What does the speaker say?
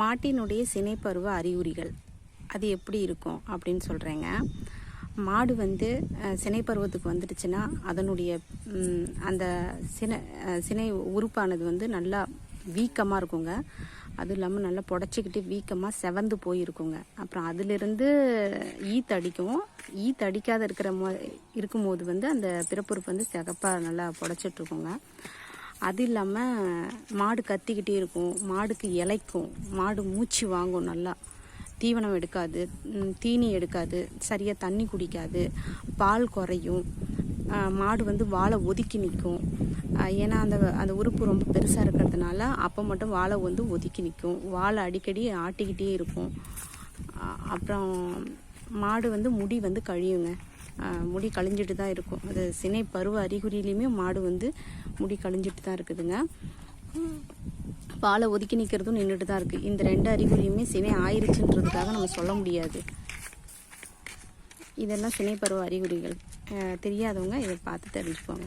மாட்டினுடைய சினைப்பருவ அறிகுறிகள். அது எப்படி இருக்கும் அப்படின்னு சொல்கிறேங்க மாடு வந்து சினைப்பருவத்துக்கு வந்துடுச்சுன்னா அதனுடைய அந்த சினை சினை உறுப்பானது வந்து நல்லா வீக்கமாக இருக்குங்க. அதுவும் இல்லாமல் நல்லா புடச்சிக்கிட்டு வீக்கமாக செவந்து போயிருக்குங்க. அப்புறம் அதிலிருந்து ஈத்தடிக்கும் ஈத்தடிக்காத இருக்கிற மோ இருக்கும்போது வந்து அந்த பிறப்புறுப்பு வந்து சிகப்பாக நல்லா புடச்சிட்ருக்குங்க அது இல்லாமல் மாடு கத்திக்கிட்டே இருக்கும். மாடுக்கு இலைக்கும் மாடு மூச்சு வாங்கும் நல்லா. தீவனம் எடுக்காது. தீனி எடுக்காது. சரியாக தண்ணி குடிக்காது. பால் குறையும். மாடு வந்து வாழை ஒதுக்கி நிற்கும். ஏன்னா அந்த அந்த உறுப்பு ரொம்ப பெருசாக இருக்கிறதுனால அப்போ மட்டும் வாழை வந்து ஒதுக்கி நிற்கும். வாழை அடிக்கடி ஆட்டிக்கிட்டே இருக்கும். அப்புறம் மாடு வந்து முடி வந்து கழியுங்க. முடி கழிஞ்சிட்டு தான் இருக்கும். அது சினை பருவ அறிகுறியிலையுமே மாடு வந்து முடி கழிஞ்சிட்டு தான் இருக்குதுங்க. பாலை ஒதுக்கி நிற்கிறதும் நின்றுட்டு தான் இருக்குது இந்த ரெண்டு அறிகுறியுமே சினை ஆயிருச்சுன்றதுக்காக நம்ம சொல்ல முடியாது. இதெல்லாம் சினை பருவ அறிகுறிகள். தெரியாதவங்க இதை பார்த்து தெரிஞ்சுக்கோங்க.